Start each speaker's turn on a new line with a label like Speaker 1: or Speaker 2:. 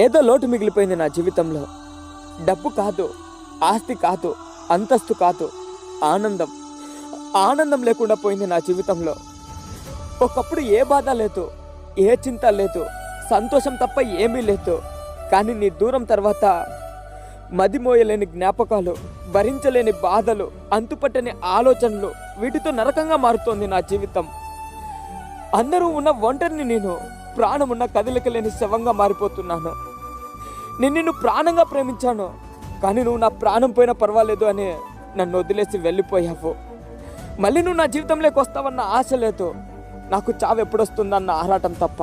Speaker 1: ఏదో లోటు మిగిలిపోయింది నా జీవితంలో. డబ్బు కాదు ఆస్తి కాదు అంతస్తు కాదు ఆనందం. ఆనందం లేకుండా పోయింది నా జీవితంలో. ఒకప్పుడు ఏ బాధ లేదు ఏ చింత లేదు సంతోషం తప్ప ఏమీ లేదు. కానీ నీ దూరం తర్వాత మదిమోయలేని జ్ఞాపకాలు భరించలేని బాధలు అంతుపట్టని ఆలోచనలు వీటితో నరకంగా మారుతోంది నా జీవితం. అందరూ ఉన్న ఒంటరిని నేను. ప్రాణమున్న కదలిక లేని శవంగా మారిపోతున్నాను. నేను నిన్ను ప్రాణంగా ప్రేమించాను. కానీ నువ్వు నా ప్రాణం పోయినా పర్వాలేదు అని నన్ను వదిలేసి వెళ్ళిపోయావు. మళ్ళీ నువ్వు నా జీవితంలోకి వస్తావన్న ఆశ లేదు. నాకు చావు ఎప్పుడొస్తుందన్న ఆరాటం తప్ప.